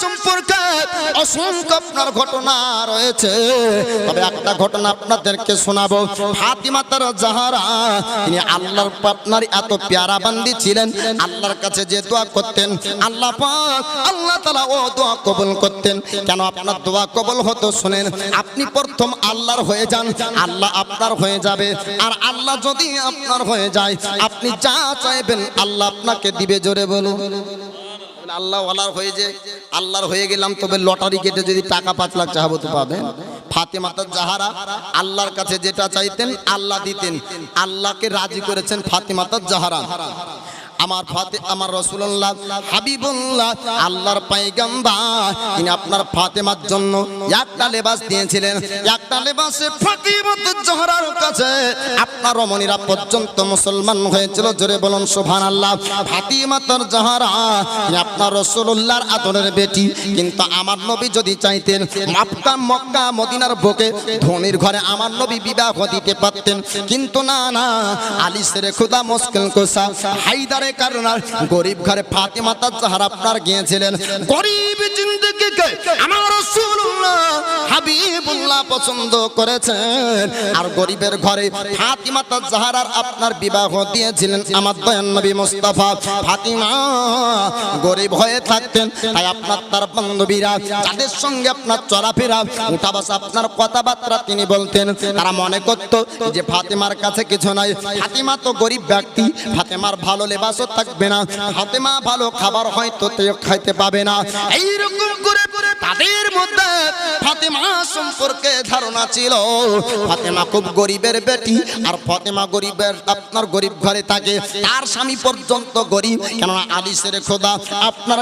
সম্পর্কে অসংখ্য আপনার ঘটনা রয়েছে। একটা ঘটনা আপনাদেরকে শোনাবো। ফাতিমা তার জাহারা, তিনি আল্লাহর আপনার এত পেয়ারা বান্দি ছিলেন, আল্লাহর কাছে যে দোয়া করতেন, আল্লাহ আল্লাহ তাআলা ও দোয়া কবুল করতেন। কেন আপনার দোয়া কবুল হতো শুনেন, আপনি প্রথম আল্লাহর হয়ে যান, আল্লাহ আপনার হয়ে যাবে। আর আল্লাহ যদি আপনার হয়ে যায়, আপনি যা চাইবেন আল্লাহ আপনাকে দিবে জোরে বলুন। আল্লাহ হয়ে যে আল্লাহর হয়ে গেলাম, তবে লটারি কেটে যদি টাকা পাঁচ লাখ চাহাবো তো পাবেন ফাতেমাতার জাহারা, আল্লাহর কাছে যেটা চাইতেন, আল্লাহ দিতেন। আল্লাহকে রাজি করেছেন ফাতেমাতার জাহারা। আমার ফাতে, আমার রসুল্লাহ হাবিবুল্লাহ, আল্লাহর পাইগাম্বার তিনি আপনার ফাতেমার জন্য একটা লেবাস দিয়েছিলেন। একটা লেবাসে ফাতিমাতুজ জহরার কাছে আপনার রমণীরা পর্যন্ত মুসলমান হয়েছিল। জোরে বলুন, সুবহানাল্লাহ। ফাতিমাতুর জহরা তিনি আপনার রসুল্লাহর আদরের বেটি। কিন্তু আমার নবী যদি চাইতেন মক্কা মক্কা, মদিনার বুকে ধনির ঘরে আমার নবী বিবাহ দিতে পারতেন। কিন্তু না না, আলিসের খুদা মুশকিল কোসা হাইদারে কারণার গরিব ঘরে ফাতিমা তার আপনার গিয়েছিলেন। গরিব জিন্দগিকে আমার হাবিবুল্লাহ পছন্দ করেছেন। আর গরিবের ঘরে জাহারার আপনার বিবাহ দিয়েছিলেন আমার দয়ান নবী মুস্তাফা ফাতিমা। গরিব হয়ে থাকতেন, তাই আপনার তার বান্ধবীরা সঙ্গে আপনার চলাফেরা উঠা আপনার কথাবার্তা তিনি বলতেন। তারা মনে করত যে ফাতেমার কাছে কিছু নাই। ফাতেমা তো গরিব ব্যক্তি, ফাতেমার ভালো লেবাসও থাকবে না। ফাতেমা ভালো খাবার হয়তো খাইতে পাবে না। এইরকম করে তাদের মধ্যে আপনার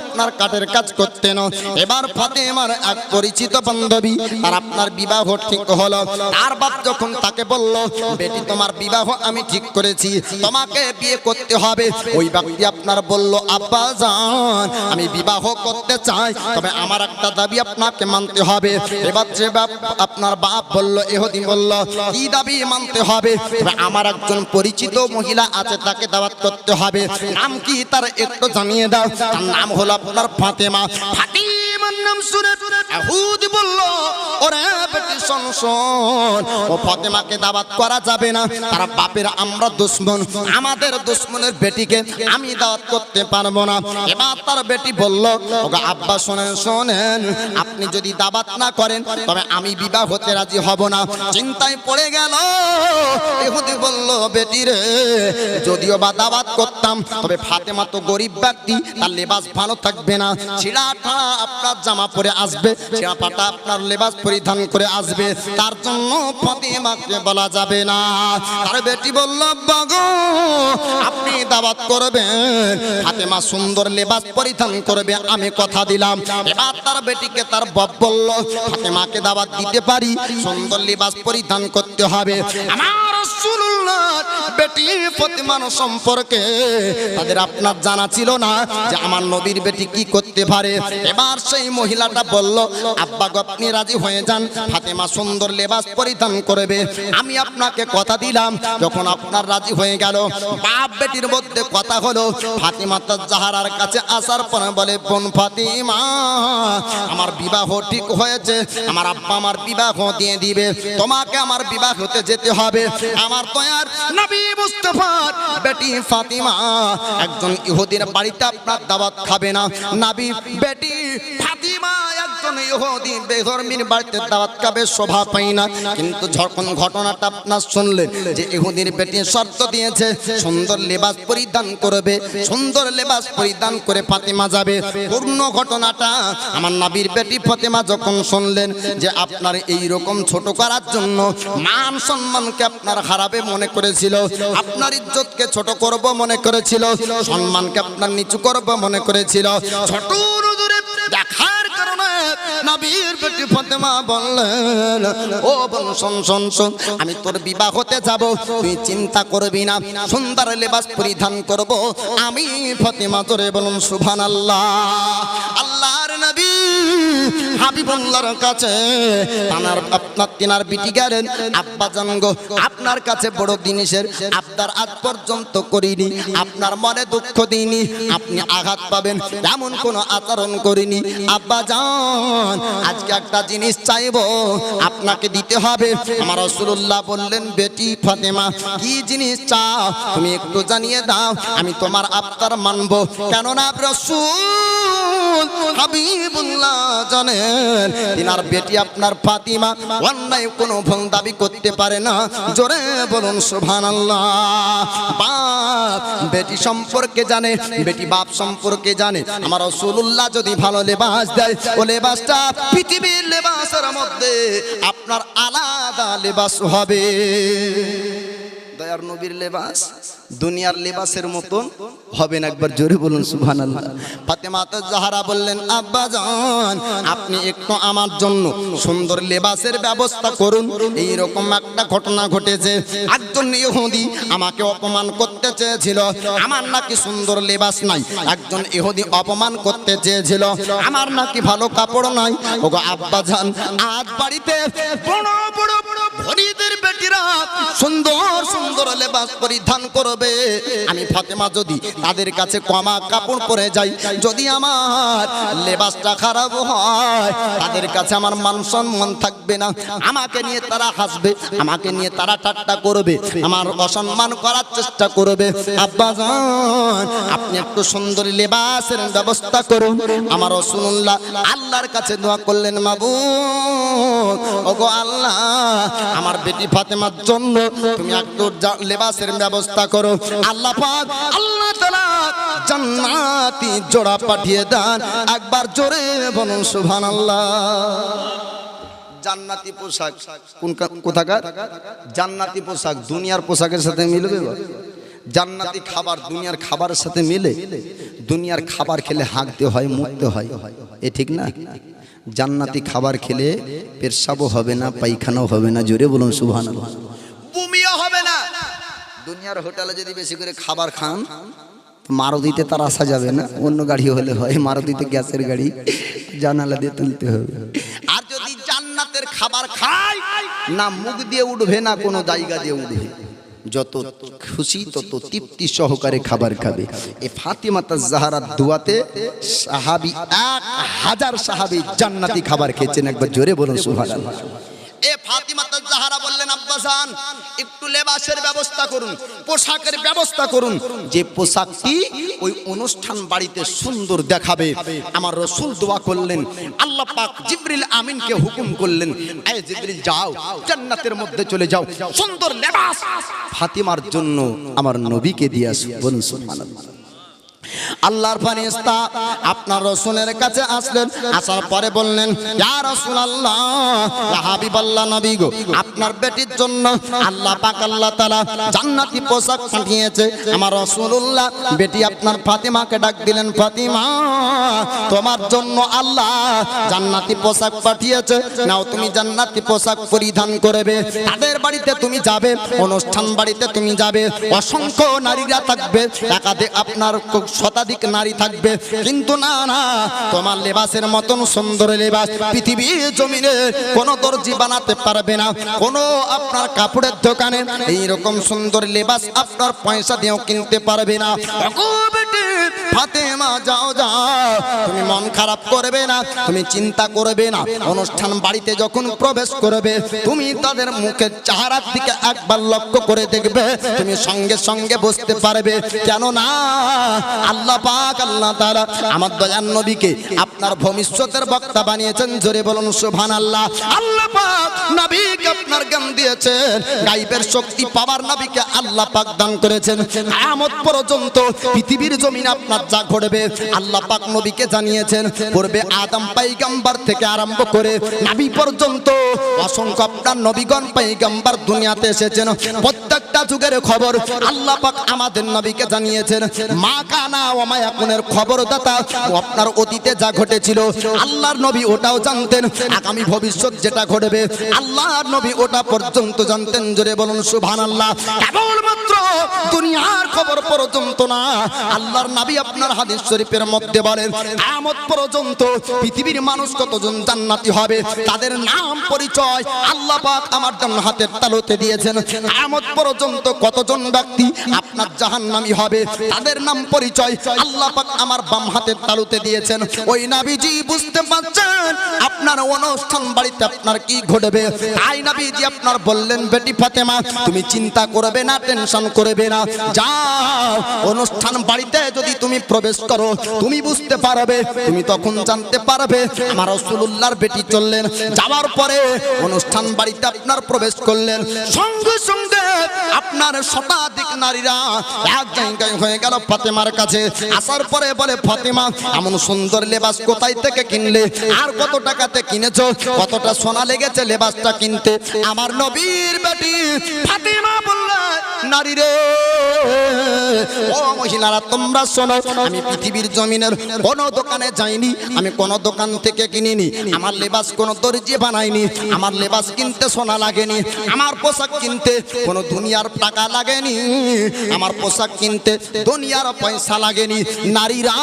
আপনার কাঠের কাজ করতেন। এবার ফাতেমার এক পরিচিত বান্ধবী, আর আপনার বিবাহ ঠিক হলো। তার বাপ যখন তাকে বলল, বেটি, তোমার বিবাহ আমি ঠিক করেছি। তোমাকে বিয়ে করতে হবে। ওই ব্যক্তি আপনার বলল, আব্বা জান, আমি বিবাহ করতে চাই, তবে আমার একটা দাবি আপনাকে মানতে হবে। এবার যে আপনার বাপ বলল এহদিন বলল, কি দাবি মানতে হবে? তবে আমার একজন পরিচিত মহিলা আছে, তাকে দাওয়াত করতে হবে। নাম কি? তার একটু জানিয়ে দাও। তার নাম হলো আপনার ফাতেমা নাম শুনে বলল, ওরে বেটি শোন শোন, ও দাওয়াত করা যাবে না। বাপের আমরা দুশ্মন, আমাদের দুশ্মনের বেটিকে আমি দাওয়াত করতে পারব না। এবার তার বেটি বলল, ওগো আব্বা, শোনেন শোনেন, আপনি যদি দাওয়াত না করেন, তবে আমি বিবাহ হতে রাজি হব না। চিন্তায় পড়ে গেল বলল, বেটি রে, যদিও বা দাওয়াত করতাম, তবে ফাতেমা তো গরিব ব্যক্তি, তার লেবাস ভালো থাকবে না। আপনার জামা পরে আসবে, ছিঁড়া পাটা আপনার লেবাস পরিধান করে আসবে, তার জন্য ফাতেমাকে বলা যাবে না। তার বেটি বলল, বাগো, আপনি দাওয়াত করবেন, ফাতেমা সুন্দর লেবাস পরিধান করবে, আমি কথা দিলাম। এবার তার বেটিকে তার বাপ বলল, ফাতেমাকে দাওয়াত দিতে পারি, সুন্দর লেবাস পরিধান করতে হবে। আমার বেটি ফাতেমার সম্পর্কে তাদের আপনার জানা ছিল না যে আমার নবীর বেটি কি করতে পারে। এবার সেই মহিলাটা বলল, আব্বা আপনি রাজি হয়ে যান। ফাতেমা সুন্দর লেবাস পরিধান করবে। আমি আপনাকে কথা দিলাম, যখন আপনার রাজি হয়ে গেল। বাপ বেটির মধ্যে কথা হলো, ফাতিমা তার জাহারার কাছে আসার পরে বলে, বোন ফাতিমা, আমার বিবাহ ঠিক হয়েছে। আমার আব্বা আমার বিবাহ দিয়ে দিবে। তোমাকে আমার বিবাহ হতে যেতে হবে। আমার দয়ার নবী মুস্তাফার বেটি ফাতিমা, একজন ইহুদির বাড়িতে আপনার দাওয়াত খাবে না। নবী বেটি ঘটনাটা আপনার শুনলেন যে ইহুদির শর্ত দিয়েছে, সুন্দর পরিধান করবে, সুন্দর পরিধান করে যাবে। পূর্ণ ঘটনাটা আমার নাবির বেটি ফাতেমা যখন শুনলেন যে আপনার এই রকম ছোট করার জন্য মান সম্মানকে আপনার হারাবে মনে করেছিল, আপনার ইজ্জতকে ছোট করব মনে করেছিল, সম্মানকে আপনার নিচু করব মনে করেছিল ছোট নবীর বেটি ফাতেমা বললেন, ও বল শোন শোন শোন, আমি তোর বিবাহ হতে যাব। তুই চিন্তা করবি না, সুন্দর লেবাস পরিধান করব। আমি ফতেমা তোরে বলুন, সুবহানাল্লাহ। আল্লাহর নবী হাবিবুল্লাহর কাছে তানার আপনার তিনার বিটি গেলেন, আব্বা আপনার কাছে বড় জিনিসের আপনার আজ পর্যন্ত করিনি, আপনার মনে দুঃখ দিইনি, আপনি আঘাত পাবেন, এমন কোনো আচরণ করিনি। আব্বা জান, আজকে একটা জিনিস চাইব, আপনাকে দিতে হবে। আমার রসুল্লাহ বললেন, বেটি ফাতেমা, কি জিনিস চাও? তুমি একটু জানিয়ে দাও, আমি তোমার আবতার মানবো। কেননা রসুল হাবিবুল্লাহ জানেন, তিনার বেটি আপনার ফাতিমা, অন্যায় কোনো ভং দাবি করতে পারে না। জোরে বলুন, সুবহানাল্লাহ। বাপ, বেটি সম্পর্কে জানে, বেটি বাপ সম্পর্কে জানে। আমার রসুল্লাহ যদি ভালো লেবাস দেয়, ও লেবাসটা পৃথিবীর লেবাসের মধ্যে আপনার আলাদা লেবাস হবে। দয়ার নবীর লেবাস, দুনিয়ার লেবাসের মতন হবে না। একবার জোরে বলুন সুবহান আল্লাহ ফাতেমা তো জাহারা বললেন, আব্বা জান, আপনি একটু আমার জন্য সুন্দর লেবাসের ব্যবস্থা করুন। এই রকম একটা ঘটনা ঘটেছে। একজন ইহুদি আমাকে অপমান করতে চেয়েছিল। আমার নাকি সুন্দর লেবাস নাই। একজন ইহুদি অপমান করতে চেয়েছিল। আমার নাকি ভালো কাপড় নাই। ওগো আব্বা জান, আজ বাড়িতে বড় বড় ধনীদের বেটিরা সুন্দর সুন্দর লেবাস পরিধান করবে। আমি ফাতেমা যদি তাদের কাছে কমা কাপড় পরে যাই, যদি আমার লেবাসটা খারাপ হয়, তাদের কাছে আমার মান সম্মান থাকবে না। আমাকে নিয়ে তারা হাসবে, আমাকে নিয়ে তারা ঠাট্টা করবে, আমার অসম্মান করার চেষ্টা করবে। আব্বা জান, আপনি একটু সুন্দর লেবাসের ব্যবস্থা করুন। আমার রসুল্লাহ আল্লাহর কাছে দোয়া করলেন মাবু ওগো আল্লাহ, আমার বেটি ফাতেমার জন্য তুমি একটু লেবাসের ব্যবস্থা করো। আল্লাহ পাক আল্লাহ তাআলা জান্নাতি জোড়া পাঠিয়ে দেন। একবার জোরে বলুন, সুবহানাল্লাহ। জান্নাতি পোশাক কোন কোথাকার? জান্নাতি পোশাক দুনিয়ার পোশাকের সাথে মিলবে? জান্নাতি খাবার দুনিয়ার খাবারের সাথে মিলে? দুনিয়ার খাবার খেলে হাঁকতে হয় মুখতে হয়। এ ঠিক না? জান্নাতি খাবার খেলে পেশাবও হবে না, পায়খানাও হবে না, জোরে বলুন সুবহান বুমিও হবে না। দুনিয়ার হোটেলে যদি বেশি করে খাবার খান, মারুতিতে তার আসা যাবে না, অন্য গাড়ি হলে হয়, মারুতিতে গ্যাসের গাড়ি, জানালা দিয়ে তুলতে হবে। আর যদি জান্নাতের খাবার খায়, না মুখ দিয়ে উঠবে না, কোনো জায়গা দিয়ে উঠবে। যত খুশি, তত তৃপ্তি সহকারে খাবার খাবে। এ ফাতিমাতা জাহারার দুয়াতে সাহাবি এক হাজার সাহাবি জান্নাতি খাবার খেয়েছেন। একবার জোরে বলুন সুহান এ ফাতিমাতা বললেন একটু লেবাসের ব্যবস্থা করুন, পোশাকের ব্যবস্থা করুন। যে পোশাকটি ওই অনুষ্ঠান বাড়িতে সুন্দর দেখাবে, আমার রসুল দোয়া করলেন, আল্লাহ পাক জিবরিল আমিনকে হুকুম করলেন এ জিবরিল, যাও, জান্নাতের মধ্যে চলে যাও, সুন্দর লেবাস। ফাতিমার জন্য আমার নবীকে দিয়ে আসো বলুন সুবহানাল্লাহ। আল্লাহর ফারিস্তা আপনার রসুলের কাছে আসলেন, আসার পরে বললেন, ইয়া রাসূলুল্লাহ হাবিবাল্লাহ নবী গো, আপনার বেটির জন্য আল্লাহ পাক আল্লাহ তাআলা জান্নাতি পোশাক পাঠিয়েছে। আমার রাসূলুল্লাহ, বেটি আপনার ফাতিমাকে ডাক দিলেন, ফাতিমা, তোমার জন্য আল্লাহ জান্নাতি পোশাক পাঠিয়েছে। নাও তুমি জান্নাতি পোশাক পরিধান করবে। তাদের বাড়িতে তুমি যাবে, অনুষ্ঠান বাড়িতে তুমি যাবে। অসংখ্য নারীরা থাকবে একাধিক আপনার শতাধিক নারী থাকবে। কিন্তু না না, তোমার লেবাসের মতন সুন্দর লেবাস পৃথিবী জমিনে কোনো দর্জি বানাতে পারবে না। কোনো আপনার কাপড়ের দোকানে এইরকম সুন্দর লেবাস আপনার পয়সা দিয়েও কিনতে পারবে না। ফাতেমা, যাও যাও। তুমি মন খারাপ করবে না, তুমি চিন্তা করবে না। অনুষ্ঠান বাড়িতে যখন প্রবেশ করবে, তুমি তাদের মুখের চেহারার দিকে একবার লক্ষ্য করে দেখবে। তুমি সঙ্গে সঙ্গে বুঝতে পারবে কেন না আল্লাহ পাক, আল্লাহ তাআলা আমার দয়ার নবীকে আপনার ভবিষ্যতের বক্তা বানিয়েছেন। জোরে বলুন, সুবহানাল্লাহ। আল্লাহ পাক নবীকে আপনার জ্ঞান দিয়েছেন। গাইবের শক্তি পাওয়ার নবীকে আল্লাহ পাক দান করেছেন। কিয়ামত পর্যন্ত পৃথিবীর জমিনে আপনার যা ঘটবে আল্লাহ পাক নবীকে জানিয়েছেন। পূর্বে আদম পাইগাম্বার থেকে আরম্ভ করে নবী পর্যন্ত অসংখ্য আপনার নবীগণ পাইগাম্বার দুনিয়াতে এসেছেন। প্রত্যেকটা যুগের খবর আল্লাহ পাক আমাদের নবীকে জানিয়েছেন। মা কানা ও মায়াকুনের খবরদাতা আপনার অতীতে যা ঘটেছিল, আল্লাহর নবী ওটাও জানতেন। আগামী ভবিষ্যৎ যেটা ঘটবে, আল্লাহর নবী ওটা পর্যন্ত জানতেন। জোরে বলুন, সুবহানাল্লাহ। কেবলমাত্র দুনিয়ার খবর পর্যন্ত না, আল্লাহর নবী আপনার হাদিস শরীফের মধ্যে বলেন, কিয়ামত পর্যন্ত পৃথিবীর মানুষ কতজন জান্নাতি হবে? তাদের নাম পরিচয় আল্লাহ পাক আমার ডান হাতের তালুতে দিয়েছেন। কিয়ামত পর্যন্ত কতজন ব্যক্তি আপনার জাহান্নামী হবে? তাদের নাম পরিচয় আল্লাহ পাক আমার বাম হাতের তালুতে দিয়েছেন। ওই নাবিজি বুঝতে পারছেন আপনার অনুষ্ঠান বাড়িতে আপনার কি ঘটবে। তাই নাবিজি আপনার বললেন, বেটি ফাতেমা, তুমি চিন্তা করবে না, টেনশন করবে না। যাও, অনুষ্ঠান বাড়িতে যদি তুমি প্রবেশ করো, তুমি বুঝতে পারবে, তুমি তখন জানতে পারবে, আমার রসুল্লাহর বেটি চললেন। যাওয়ার পরে অনুষ্ঠান বাড়িতে আপনার প্রবেশ করলেন। সঙ্গে সঙ্গে আপনার শতাধিক নারীরা এক জায়গায় হয়ে গেল ফাতেমার কাছে। আসার পরে বলে, ফাতেমা, এমন সুন্দর লেবাস কোথায় থেকে কিনলে? আর কত টাকাতে কিনেছো? কতটা সোনা লেগেছে লেবাসটা কিনতে? আমার নবীর বেটি ফাতেমা বললে, নারী রে, ও মহিলারা, তোমরা শোনো আমি পৃথিবীর জমিনের কোন দোকানে যাইনি আমি কোন দোকান থেকে কিনিনি আমার লেবাস কোন দর্জি বানাইনি আমার লেবাস কিনতে সোনা লাগেনি আমার পোশাক কিনতে কোন দুনিয়ার টাকা লাগেনি আমার পোশাক কিনতে দুনিয়ার পয়সা লাগেনি। নারীরা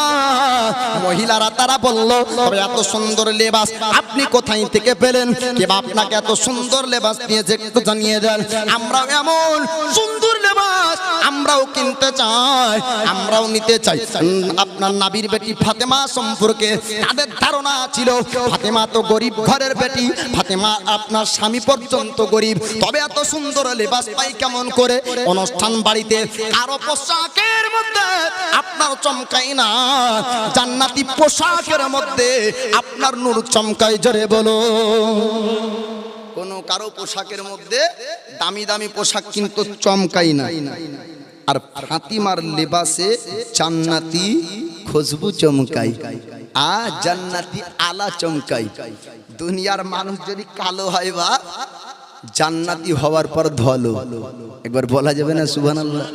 মহিলারা তারা বলল তবে এত সুন্দর লেবাস আপনি কোথায় থেকে পেলেন? কেবা আপনাকে এত সুন্দর লেবাস দিয়েছে একটু জানিয়ে দেন। আমরা এমন সুন্দর লেবাস আমরাও কিনতে চাই আমরাও নিতে চাই। উম, আপনার নাবির বেটি ফাতেমা সম্পর্কে তাদের ধারণা ছিল ফাতেমা তো গরিব ঘরের বেটি ফাতেমা আপনার স্বামী পর্যন্ত গরিব। তবে এত সুন্দর লেবাস পাই কেমন করে? অনুষ্ঠান বাড়িতে আরও পোশাকের মধ্যে আপনার চমকাই না। জান্নাতি পোশাকের মধ্যে আপনার নূর চমকাই জোরে বলো। কোন কারও পোশাকের মধ্যে দামি দামি পোশাক কিন্তু চমকাই না। আর ফাতিমার লেবাসে জান্নাতি খুশবু চমকাই। আ জান্নাতি আলা চমকাই। দুনিয়ার মানুষ যদি কালো হয় বা জান্নাতি হওয়ার পর ধলো। একবার বলা যাবে না, সুবহানাল্লাহ?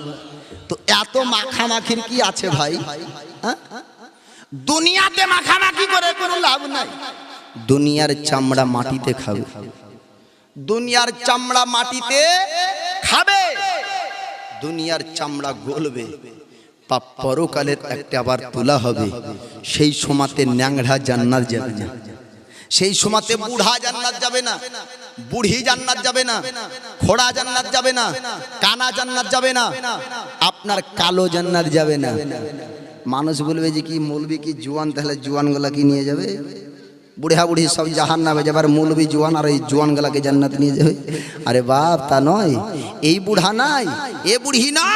তো এত মাখামাখির কি আছে ভাই? হ্যাঁ? দুনিয়াতে মাখামাখি করে কোনো লাভ নাই। দুনিয়ার চামড়া মাটিতে খাবে। দুনিয়ার চামড়া মাটিতে খাবে। দুনিয়ার চামড়া গলবে। পাপ পরকালের একটা আবার তোলা হবে। সেই সমাতে ন্যাংড়া জান্নাত যাবে না। সেই সমাতে বুড়া জান্নাত যাবে না। বুড়ি জান্নাত যাবে না। খোড়া জান্নাত যাবে না। কানা জান্নাত যাবে না। আপনার কালো জান্নাত যাবে না। মানুষ বলবে যে কি মৌলবি, কি জোয়ান, তাহলে জোয়ানগুলা কি নিয়ে যাবে? বুড়া বুড়ি সব জাহান নামে যাবার মৌলবি জোয়ান, আর এই জোয়ান গুলাকে জান্নাত নিয়ে যাবে। আরে বাপ, তা নয়। এই বুড়া নাই, এ বুড়ি না।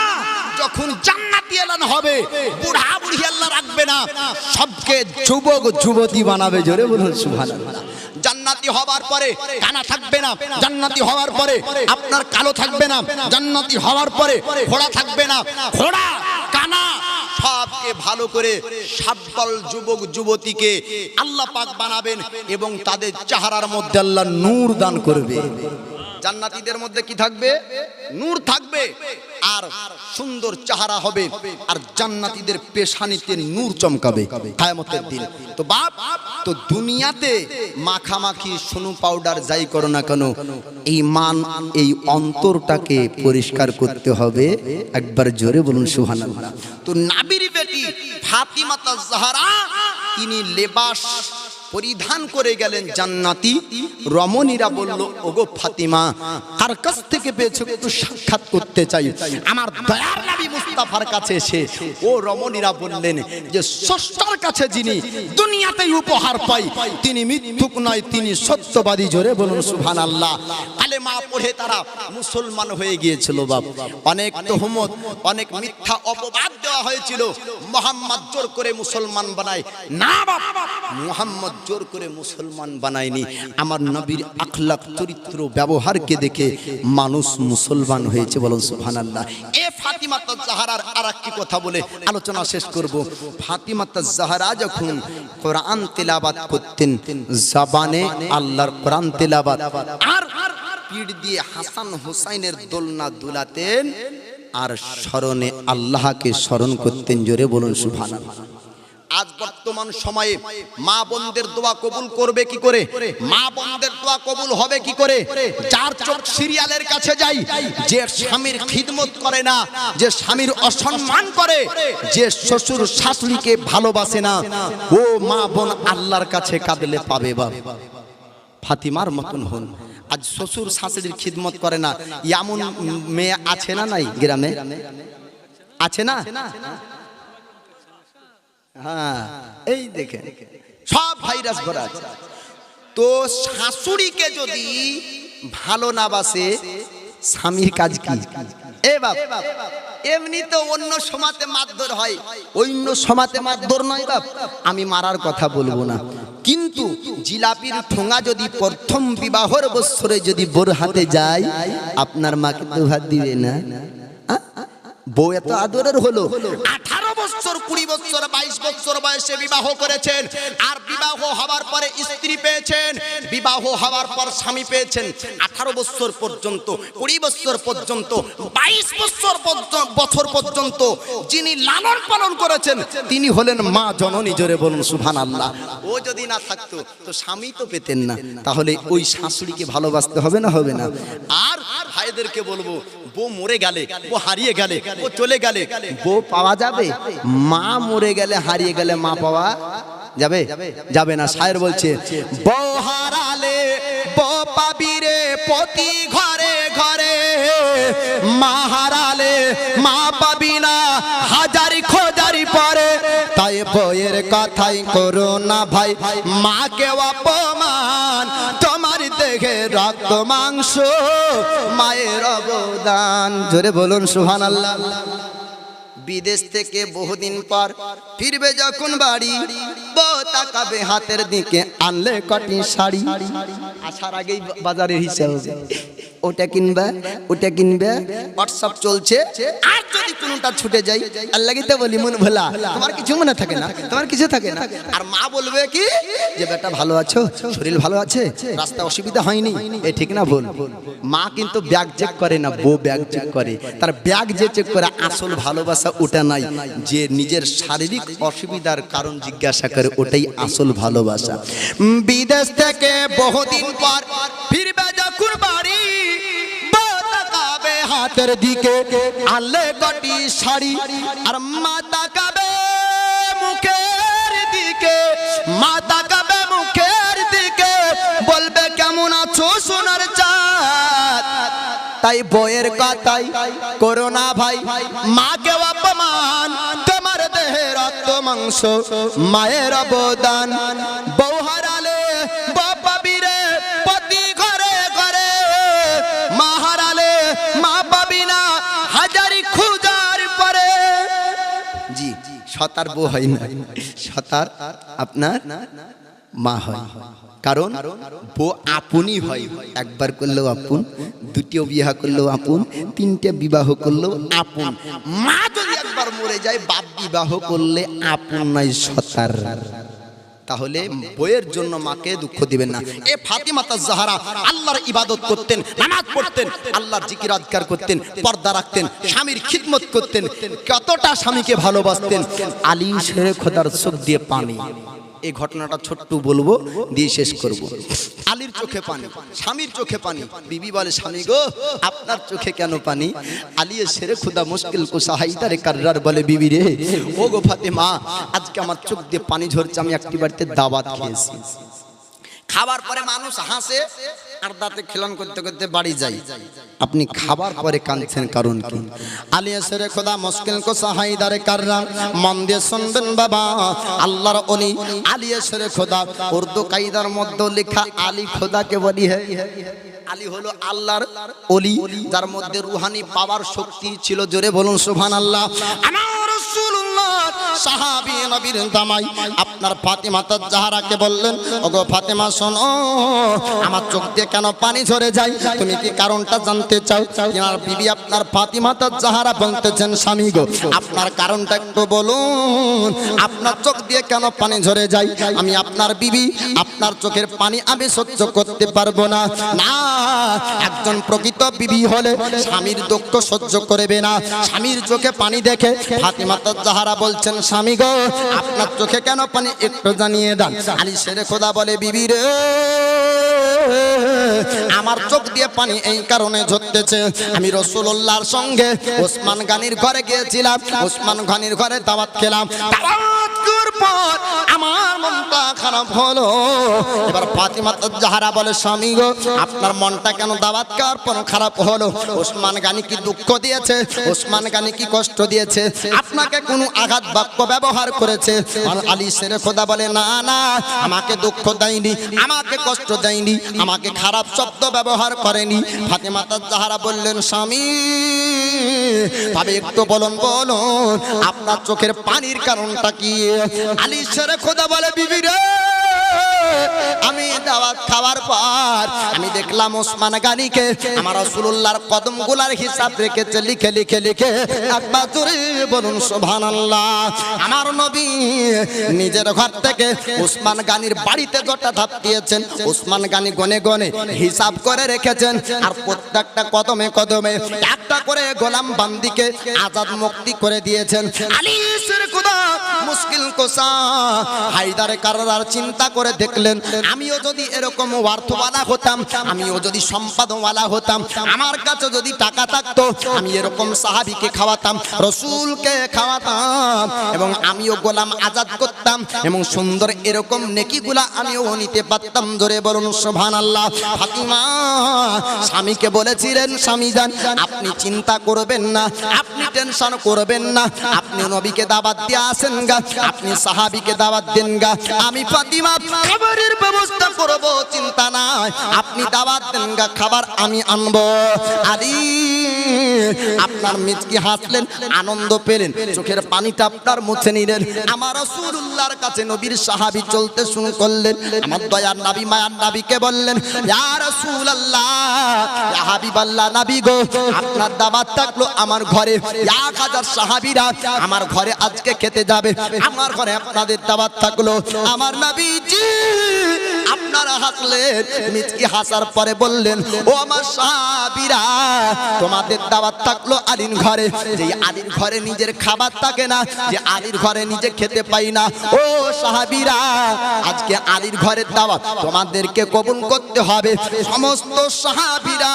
যখন জান্নাতি এলান হবে বুড়া বুড়ি আল্লাহ রাখবে না। সবকে যুবক যুবতী বানাবে, জোরে বলুন, সুবহানাল্লাহ। জান্নাতি হওয়ার পরে কানা থাকবে না, জান্নাতি হওয়ার পরে আপনার কালো থাকবে না, জান্নাতি হওয়ার পরে ঘোড়া থাকবে না, ঘোড়া, কানা সবকে ভালো করে সাব্বাল যুবক, যুবতীকে আল্লাহ পাক বানাবেন এবং তাদের চেহারার মধ্যে আল্লাহ নূর দান করবে। জান্নাতীদের মধ্যে কি থাকবে? নূর থাকবে আর সুন্দর চেহারা হবে আর জান্নাতীদের পেশানিতে নূর চমকাবে কায়ামতের দিন। তো বাপ, তো দুনিয়াতে মাখামাখি সোনু পাউডার যাই করো না কেন এই মান এই অন্তরটাকে পরিষ্কার করতে হবে। একবার জোরে বলুন সুবহানাল্লাহ। তো নাবির বেটি ফাতিমাতা জাহরা, তিনি লেবাস পরিধান করে গেলেন জান্নাতি। রমণীরা বলল, ওগো ফাতিমা, কার কাছ থেকে পেয়েছ একটু সাক্ষাৎ করতে চাই? আমার দয়ার নবী মুস্তাফার কাছে এসে। ও রমণীরা বললেন যে স্রষ্টার কাছে যিনি দুনিয়াতেই উপহার পাই, তিনি মিথ্যুক নয়, তিনি সত্যবাদী, জোরে বলুন সুবহানাল্লাহ। কালেমা পড়ে তারা মুসলমান হয়ে গিয়েছিল বাপ। অনেক তোহমত, অনেক মিথ্যা অপবাদ দেওয়া হয়েছিল। মোহাম্মদ জোর করে মুসলমান বানায়। না বাপ, মোহাম্মদ জোর করে মুসলমান বানায়নি। আমার নবীর আখলাক, চরিত্র, ব্যবহারকে দেখে মানুষ মুসলমান হয়েছে বলুন সুবহানাল্লাহ। এ ফাতিমাতা জাহারার আর একটি কথা বলে আলোচনা শেষ করব। ফাতিমাতা জাহারা যখন কোরআন তেলাবাত করতেন, জাবানে আল্লাহর কোরআন তেলাবাত আর পিঠ দিয়ে হাসান হুসাইনের দোলনা দুলাতেন, আর স্মরণে আল্লাহকে স্মরণ করতেন, জোরে বলুন সুবহানাল্লাহ। আজ বর্তমান সময়ে মা বোনদের দোয়া কবুল করবে কি করে? মা বোনদের দোয়া কবুল হবে কি করে? যার চোখ সিরিয়ালের কাছে যাই যে স্বামীর খিদমত করে না, যে স্বামীর অসম্মান করে, যে শ্বশুর শাশুড়িকে ভালোবাসে না, ও মা বোন আল্লাহর কাছে কাঁদলে পাবে বাবা ফাতিমার মতন হন। আজ শ্বশুর শাশুড়ির খিদমত করে না, এমন মেয়ে আছে না নাই গ্রামে? আছে না? হ্যাঁ এই দেখে। সব ভাইরাস ভরা আছে। তো শাশুড়িকে যদি ভালো না বাসে স্বামীর কাজ কি? এ বাপ এমনি তো অন্য সমাতে মারধর হয়। অন্য সমাতে মারধর নয় বাপ আমি মারার কথা বলব না। কিন্তু জিলাপির ঠোঙা যদি প্রথম বিবাহর বৎসরে যদি বোর হাতে যায় আপনার মাকে তো ভাত দিবে না? বউ এত আদরের হলো। আঠারো বছর, কুড়ি বছর, বাইশ বছর বয়সে বিবাহ করেছেন। আর বিবাহ হওয়ার পরে স্ত্রী পেয়েছেন। বিবাহ হওয়ার পর স্বামী পেয়েছেন আঠারো বছর পর্যন্ত, কুড়ি বছর পর্যন্ত, বাইশ বছর বছর পর্যন্ত যিনি লালন পালন করেছেন, তিনি হলেন মা জননী জোরে বলুন সুভান আল্লাহ ও যদি না থাকতো, তো স্বামী তো পেতেন না। তাহলে ওই শাশুড়িকে ভালোবাসতে হবে না হবে না? আর ভাইদেরকে বলব, বউ মরে গেলে ও হারিয়ে গেলে ও চলে গেলে, বউ পাওয়া যাবে? মা মরে গেলে, হারিয়ে গেলে মা পাওয়া যাবে? যাবে না। সায়ের বলছে, বউ হারালে, বউ পাবি রে প্রতি ঘরে ঘরে। মা হারালে, মা পাবি না, হাজারি খোঁজারি পরে। তাই বইয়ের কথাই করো না ভাই মা মাকে অপমান। তোমার দেখে রক্ত, মাংস, মায়ের অবদান। জোরে বলুন সুহান আল্লাহ বিদেশ থেকে বহুদিন পর ফিরবে যখন বাড়ি তাকাবে হাতের দিকে, আনলে কটি শাড়ি? আসার আগেই বাজারের হিসাব ওটা কিনবে ওটা কিনবে হোয়াটসঅ্যাপ চলছে। আর যদি কোনোটা ছুটে যাই আল্লাহকে তো বলি, মন ভোলা, তোমার কিছু মনে থাকে না, তোমার কিছু থাকে না। আর মা বলবে কি, যে বেটা ভালো আছো, শরীর ভালো আছে রাস্তা অসুবিধা হয়নি, এ ঠিক না ভুল? মা কিন্তু ব্যাগ চেক করে না, বউ ব্যাগ চেক করে। তার ব্যাগ যে চেক করে, আসল ভালোবাসা ওটা নাই, যে নিজের শারীরিক অসুবিধার কারণ জিজ্ঞাসা করে ওটাই আসল ভালোবাসা। বিদেশ থেকে বহুদিন পর ফিরবে যখন বাড়ি হাতের দিকে, আলে গটি শাড়ি, আর মা তাকাবে মুখের দিকে, মা মুখের দিকে, বলবে, কেমন আছো সোনার তাই বইয়ের কথাই করো না ভাই মাকে দেহে রক্ত মাংস, মায়ের অবদান। বউ হারালে বউ পাবি রে ঘরে ঘরে। মা হারালে মা পাবি না হাজারি খুঁজার পরে। জি, সতার বউ হয় না। সতার আপনার মা হয়। কারণ বউ আপনই হয়। একবার করলেও আপন দ্বিতীয় বিবাহ করলেও আপন, তিনটে বিবাহ করলেও আপন। মা যদি একবার মরে যায়, বাপ বিবাহ করলে আপন নয় সতার। তাহলে বইয়ের জন্য মাকে দুঃখ দিবেন না। এ ফাতিমা জাহারা আল্লাহর ইবাদত করতেন, নামাজ পড়তেন, আল্লাহর জিকির আজকার করতেন, পর্দা রাখতেন, স্বামীর খিদমত করতেন, কতটা স্বামীকে ভালোবাসতেন। আলী শেরে খোদার চোখ দিয়ে পানি। এই ঘটনাটা ছোট্ট বলব, দিয়ে শেষ করব। আলীর চোখে পানি, স্বামীর চোখে পানি। বিবি বলে, স্বামী গো, আপনার চোখে কেন পানি? আলিয়ে সেরে খুদা মুশকিল কো সাহাইতারে কার্রার বলে, বিবি রে ও গো ফাতে মা আজকে আমার চোখ দিয়ে পানি ঝরছে, আমি একটি বাড়িতে দাওয়াত খেয়েছি। খাবার পরে মানুষ হাসে, আর দাঁতে খিলান করতে করতে বাড়ি যাই আপনি খাবার পরে কাঁদছেন কারণ কি? আলিয়া সরে খোদা মুশকিল কো সাহাইদারে কাররা মন দিয়ে শুনবেন বাবা। আল্লাহর অলি আলিয়া সেরে খোদা উর্দু কায়দার মধ্যে লেখা আলী খোদাকে বলি হে। আলী হলো আল্লাহর অলি যার মধ্যে রুহানি পাওয়ার শক্তি ছিল জোরে বলুন আমার রাসূলুল্লাহ, সাহাবী আপনার বললেন ফাতেমা চোখ দিয়ে কেন পানি ঝরে যায়? তুমি কি কারণটা জানতে চাও? বিবি আপনার বলতেছেন, স্বামী গো, আপনার কারণটা একটু বলুন, আপনার চোখ দিয়ে কেন পানি ঝরে যায়? আমি আপনার বিবি, আপনার চোখের পানি আমি সহ্য করতে পারব না। না একজন প্রকৃত বিবি হলে স্বামীর দুঃখ সহ্য করবে না। স্বামীর চোখে পানি দেখে ফাতিমা জাহারা বলছেন, স্বামী গো, আপনার চোখে কেন পানি একটু জানিয়ে দেন? আলী শেরে খোদা বলে, বিবি রে, আমার চোখ দিয়ে পানি এই কারণে ঝরতেছে। আমি রসুল্লাহর সঙ্গে ওসমান গানির ঘরে গিয়েছিলাম, ওসমান গানির ঘরে দাওয়াত খেলাম। আমার মনটা খারাপ হলো। এবার ফাতিমা জাহারা বলে, স্বামী গো, আপনার মনটা কেন দাওয়াত খাওয়ার পর খারাপ হলো। ওসমান গানি কি দুঃখ দিয়েছে? ওসমান গানি কি কষ্ট দিয়েছে? আপনাকে কোনো আঘাত বাক্য ব্যবহার করেছে? আলী শেরে খোদা বলে, না না, আমাকে দুঃখ দেয়নি, আমাকে কষ্ট দেয়নি, আমাকে খারাপ শব্দ ব্যবহার করেনি। ফাতেমা জাহারা বললেন, স্বামী, তবে একটু বলুন বলুন, আপনার চোখের পানির কারণটা কি? আলী শেরে খোদা বলে, বিবি রে আমি দাওয়াত খাওয়ার পর আমি দেখলাম ওসমান গানিকে আমার রসুল্লাহর কদমগুলার হিসাব রেখেছে, লিখে লিখে লিখে। একবার জোরে বলুন, সুবহানাল্লাহ। আমার নবী নিজের ঘর থেকে ওসমান গানির বাড়িতে জটা ধাপ দিয়েছেন ওসমান গানি গনে গনে হিসাব করে রেখেছেন। আর প্রত্যেকটা কদমে কদমে একটা করে গোলাম বান্দিকে আজাদ মুক্তি করে দিয়েছেন। খোদা মুশকিল কোসা, হায়দারে কারার চিন্তা করে দেখলেন, আমিও যদি এরকম অর্থওয়ালা হতাম, আমিও যদি সম্পাদওয়ালা হতাম, আমার কাছে যদি টাকা থাকতো, আমি এরকম সাহাবিকে খাওয়াতাম, রসুলকে খাওয়াতাম, এবং আমিও গোলাম আজাদ করতাম, এবং সুন্দর এরকম নেকিগুলা আমিও নিতে পারতাম ধরে বলুন সোভান আল্লাহ ফাতিমা, স্বামীকে বলেছিলেন, স্বামী যান, আপনি চিন্তা করবেন না, আপনি টেনশন করবেন না, আপনি নবীকে দাবাত দিয়ে আসেন গা, আপনি সাহাবিকে দাওয়াত দেন গা। আমি ফাতিমা খাবারের ব্যবস্থা করব, চিন্তা নাই। আপনি দাওয়াত দেন গা, খাবার আমি আনব। আপনার হাসলেন, আনন্দ পেলেন, চোখের পানিটা আপনার মুছে নিলেন। আমার রাসূলুল্লাহর কাছে নবীর চলতে শুরু করলেন। আমার দয়ার নবী, মায়ার নবীকে বললেন, ইয়া রাসূলুল্লাহ, ইয়া হাবিবাল্লাহ নবী গো, আপনার দাওয়াত থাকল আমার ঘরে। এক হাজার সাহাবীরা আমার ঘরে আজকে খেতে যাবে। আমার ঘরে আপনাদের দাওয়াত থাকল। আমার নবীজি আপনারা হাসলেন মিচকি হাসার পরে বললেন, ও আমার সাহাবীরা, তোমাদের দাওয়াত থাকল আলীর ঘরে। যে আলীর ঘরে নিজের খাবার থাকে না, যে আলীর ঘরে নিজে খেতে পাই না। ও সাহাবীরা, আজকে আলীর ঘরের দাওয়াত তোমাদেরকে কবুল করতে হবে। সমস্ত সাহাবিরা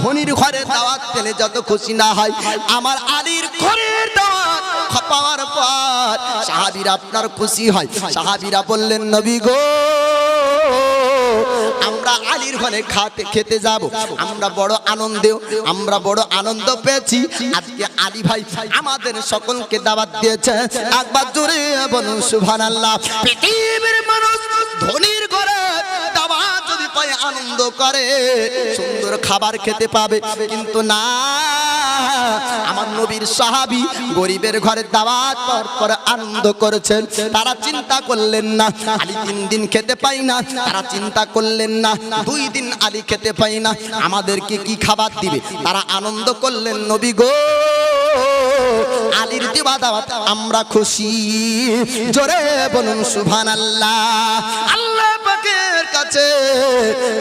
ধনির ঘরে দাওয়াত পেলে যত খুশি না হয়। আমার আলীর ঘরের দাওয়াত পাওয়ার পর সাহাবীরা আপনার খুশি হয়। সাহাবীরা বললেন, নবী গো আমরা আলীর ঘরে খাতে খেতে যাব। আমরা বড় আনন্দে, আমরা বড় আনন্দ পেয়েছি। আজকে আলী ভাই আমাদের সকলকে দাওয়াত দিয়েছে। একবার জোরে বলুন, সুবহানাল্লাহ। পৃথিবীর মানুষ ধনির ঘরে যদি আনন্দ করে, সুন্দর খাবার খেতে পাবে। কিন্তু না নবীর সাহাবি গরিবের ঘরে দাওয়াত পর পরে আনন্দ করেছেন। তারা চিন্তা করলেন না, আলী তিন দিন খেতে পাই না, তারা চিন্তা করলেন না, দুই দিন আলী খেতে পাই না, আমাদেরকে কি খাবার দিবে? তারা আনন্দ করলেন, নবী গো, আলীর দিবা দাওয়াত আমরা খুশি। জোরে বলুন সুবহান আল্লাহ কাছে,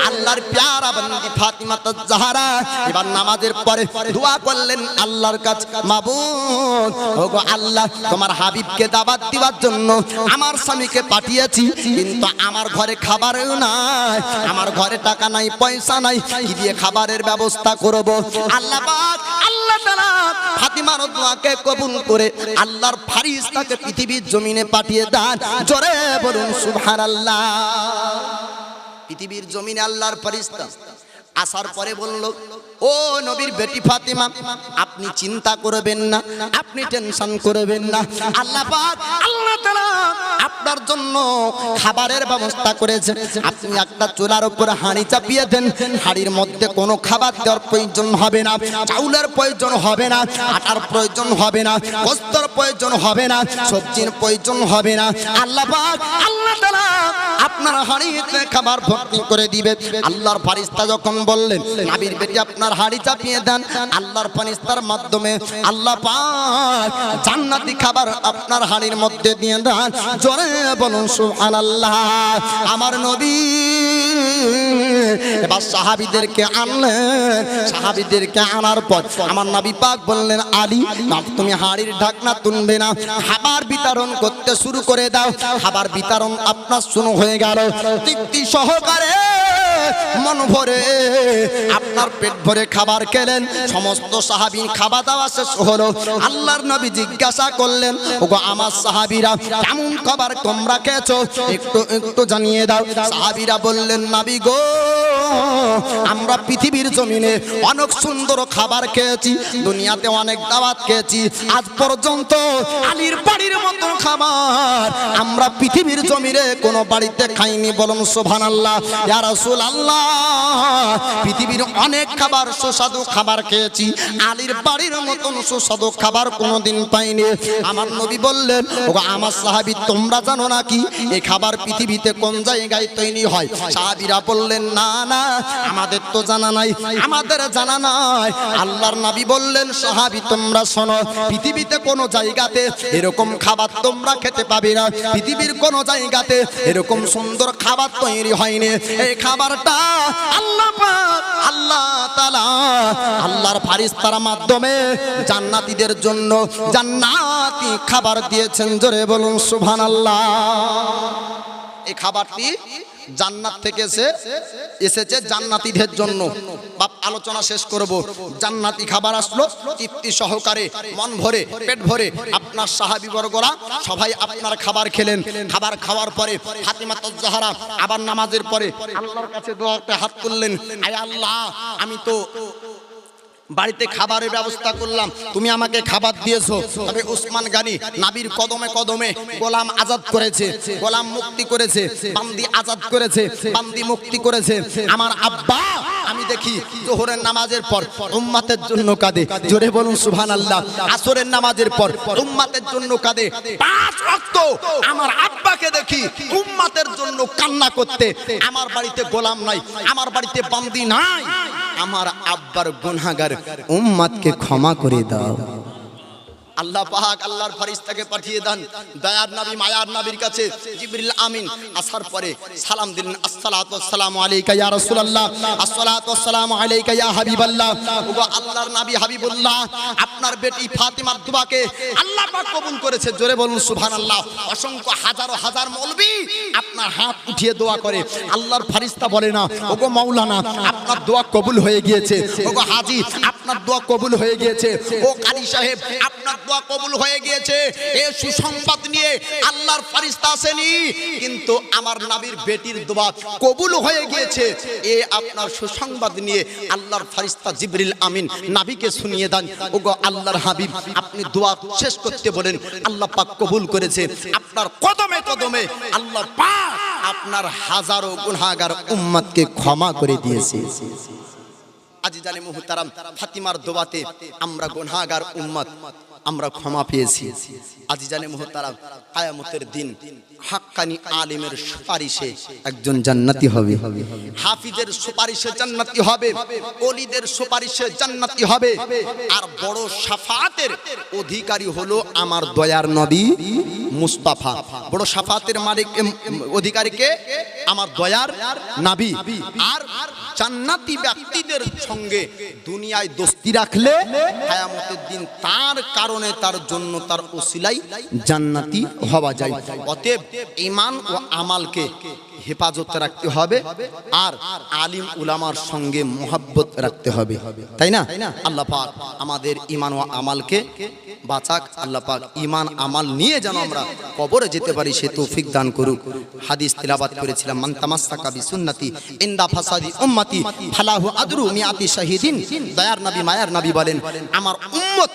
আল্লাহর প্যারা বন্দি ফাতিমা জাহারা এবার নামাজের পরে দোয়া করলেন আল্লাহর কাছে, মাবুদ, ওগো আল্লাহ, তোমার হাবিবকে দাওয়াত দিবার জন্য আমার স্বামীকে পাঠিয়েছি, কিন্তু আমার ঘরে খাবারও নাই, আমার ঘরে টাকা নাই, পয়সা নাই, কি দিয়ে খাবারের ব্যবস্থা করব? আল্লাহ পাক, আল্লাহ তাআলা ফাতিমার দোয়াকে কবুল করে আল্লাহর ফারিস্তাকে পৃথিবীর জমিনে পাঠিয়ে দেন। জোরে বলুন, সুবহানাল্লাহ। পৃথিবীর জমিনে আল্লাহর ফরিস্তা আসার পরে বলল, ও নবীর বেটি ফাতেমা, আপনি চিন্তা করবেন না, আপনি টেনশন করবেন না। আল্লাহ আল্লাহ তাআলা আপনার জন্য খাবারের ব্যবস্থা করেছে। আপনি একটা চুলার উপর হাঁড়ি চাপিয়ে দেন, হাঁড়ির মধ্যে কোনো খাবার দেওয়ার প্রয়োজন হবে না, চাউলের প্রয়োজন হবে না, আটার প্রয়োজন হবে না বস্ত্র প্রয়োজন হবে না, সবজির প্রয়োজন হবে না। আল্লাহ আল্লাহ আপনার হাঁড়িতে খাবার ভর্তি করে দিবে। আল্লাহর ফারিস্তা যখন বললেন, নাবির বেটি, আপনার হাঁড়ি চাপিয়ে দেন। আল্লাহর ফারিস্তার মাধ্যমে আল্লাহ পাক জান্নাতি খাবার আপনার হাঁড়ির মধ্যে দিয়ে দেন। জোরে বলুন, সুবহানাল্লাহ। আমার নবী এবার সাহাবিদেরকে আনলেন সাহাবিদেরকে আনার পর আমার নবী পাক বললেন, আলী, না, তুমি হাড়ির ঢাকনা তুলবে না। খাবার বিতরণ করতে শুরু করে দাও। খাবার বিতরণ আপনার শুরু হয়ে গেল। তৃপ্তি সহকারে মন ভরে। আপনার পেট ভরে খাবার খেলেন, সমস্ত সাহাবিন খাওয়া দাওয়া শেষ হলো। আল্লাহর নবী জিজ্ঞাসা করলেন, ওগো, আমার সাহাবিরা কেমন খাবার তোমরা খেয়েছো? একটু একটু জানিয়ে দাও। সাহাবিরা বললেন, নাবি গো, আমরা পৃথিবীর জমিনে অনেক সুন্দর খাবার খেয়েছি, দুনিয়াতে অনেক দাওয়াত খেয়েছি। আজ পর্যন্ত আলীর বাড়ির মতো খাবার আমরা পৃথিবীর জমিনে কোনো বাড়িতে খাইনি। বলুন সোভান আল্লাহ ইয়া রাসূল আল্লাহ। পৃথিবীর অনেক খাবার সুস্বাদু খাবার খেয়েছি। আলীর বাড়ির মতন সুস্বাদু খাবার কোনোদিন পাইনি। আমার নবী বললেন আমার সাহাবী, তোমরা জানো নাকি এই খাবার পৃথিবীতে কোন জায়গায় তৈরি হয়? সাহাবীরা বললেন, না না, আমাদের তো জানা নাই, আমাদের জানা নাই। আল্লাহর নবী বললেন, সাহাবী, তোমরা শোনো, পৃথিবীতে কোন জায়গাতে এরকম খাবার তোমরা খেতে পাবে না। পৃথিবীর কোন জায়গাতে এরকম সুন্দর খাবার তৈরি হয়নি। এই খাবারটা আল্লাহ আল্লাহ তালা আল্লাহর ফারিস্তার মাধ্যমে জান্নাতীদের জন্য জান্নাতি খাবার দিয়েছেন। জোরে বলুন, সুবহানাল্লাহ। এই খাবারটি জান্নাত থেকে এসে এসেছে জান্নাতীদের জন্য। বাপ, আলোচনা শেষ করব। জান্নাতি খাবার আসলো, তৃপ্তি সহকারে, মন ভরে, পেট ভরে। আপনার সাহাবি বর্গরা সবাই আপনার খাবার খেলেন। খাবার খাওয়ার পরে ফাতিমা জাহারা আবার নামাজের পরে আল্লাহর কাছে দোয়াতে হাত তুললেন। আয় আল্লাহ, আমি তো বাড়িতে খাবারের ব্যবস্থা করলাম। তুমি আমাকে খাবার দিয়েছ। তবে উসমান গানি নাবির কদমে কদমে গোলাম আজাদ করেছে, গোলাম মুক্তি করেছে, বান্দি আজাদ করেছে, বান্দি মুক্তি করেছে। আমার আব্বা আমি দেখি জোহরের নামাজের পর উম্মাতের জন্য কাঁদে। জোরে বলুন সুহান আল্লাহ আসরের নামাজের পর উম্মাতের জন্য কাঁদে। পাঁচ অক্ত আমার আব্বাকে দেখি উম্মাতের জন্য কান্না করতে। আমার বাড়িতে গোলাম নাই, আমার বাড়িতে বান্দি নাই। আমার আব্বার গুনাহগার উম্মাদকে ক্ষমা করে দাও। আল্লাহ পাক আল্লাহর ফারিস্তাকে পাঠিয়ে দেন। দয়ার নবী, মায়ার নবীর কাছে, জিবরিল আমিন। আসার পরে সালাম দিলেন, আসসালাতু আলাইকা ইয়া রাসূলুল্লাহ। আসসালাতু আলাইকা ইয়া হাবিবাল্লাহ। ওগো আল্লাহর নবী হাবিবুল্লাহ, আপনার বেটি ফাতিমার দোয়াকে আল্লাহ পাক কবুল করেছে। জোরে বলুন, সুবহানাল্লাহ। অসংখ্য হাজারো হাজার মৌলবি আপনার হাত উঠিয়ে দোয়া করে। আল্লাহর ফারিস্তা বলে না, ওগো মাওলানা, আপনার দোয়া কবুল হয়ে গিয়েছে। ওগো হাজী, আপনার দোয়া কবুল হয়ে গিয়েছে। ও কারি সাহেব, আপনার দোয়া কবুল হয়ে গিয়েছে। এ সুসংবাদ নিয়ে আল্লাহর ফারিস্তা আসেনি। কিন্তু আমার নবীর বেটির দোয়া কবুল হয়ে গিয়েছে। এ আপনার সুসংবাদ নিয়ে আল্লাহর ফারিস্তা জিবরিল আমিন নাবিকে শুনিয়ে দেন। আল্লাহর হাবিব, আপনি দোয়া শেষ করতে বলেন। আল্লাহ পাক কবুল করেছে। আপনার কদমে কদমে আল্লাহ পাক আপনার হাজারো ক্ষমা করে দিয়েছে। আজি জানে মুহতারাম ফাতিমার দোয়াতে আমরা গুনাহগার উম্মত আমরা ক্ষমা পেয়েছি। আজি জানে মুহতারাম আয়ামতের দিন হাক্কানি আলিমের সুপারিশে একজন জান্নাতি হবে। হাফিজের সুপারিশে জান্নাতি হবে, ওলিদের সুপারিশে জান্নাতি হবে। আর বড় সাফাতের অধিকারী হলো আমার দয়ার নবী মুস্তাফা। বড় সাফাতের মালিক অধিকারীকে আমার দয়ার নাবি। আর জান্নাতি ব্যক্তিদের সঙ্গে দুনিয়ায় দোস্তি রাখলে হায়ামতের দিন তার কারণে তার জন্য তার ওসিলাই জান্নাতি হওয়া যায়। অতএব ইমান ও আমালকে হেফাজতে রাখতে হবে আর আলিম উলামার সঙ্গে মোহাব্বত রাখতে হবে। তাই না? আল্লাহ পাক আমাদের ইমান ও আমালকে বাঁচাক। আল্লাহ পাক ইমান আমাল নিয়ে যেন আমরা কবরে যেতে পারি, সে তৌফিক দান করুক। হাদিস তিলাবাত করেছিলাম, মান তামাসসাকা বিসুন্নতি ইনদা ফাসাদি উম্মতি ফালাহু আদরু মিয়াতি শাহিদিন। দয়ার নবী, মায়ার নবী বলেন, আমার উম্মত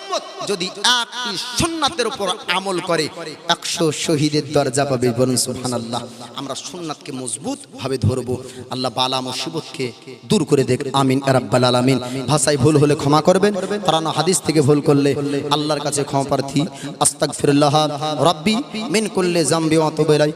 যদি একটি সুন্নাতের উপর আমল করে, একশো শহীদের দরজা পাবে বলুন সুবহানাল্লাহ। আমরা সুন্নাতকে মজবুত ভাবে ধরবো। আল্লাহ বালা মুসিবতকে দূর করে দেখ। আমিন রাব্বাল আলামিন। ভাষায় ভুল হলে ক্ষমা করবেন তারানো হাদিস থেকে ভুল করলে আল্লাহর কাছে ক্ষমা প্রার্থী। আস্তাগফিরুল্লাহ, রাব্বি মিন কুল্লি জামবি ওয়া তুবু ইলাই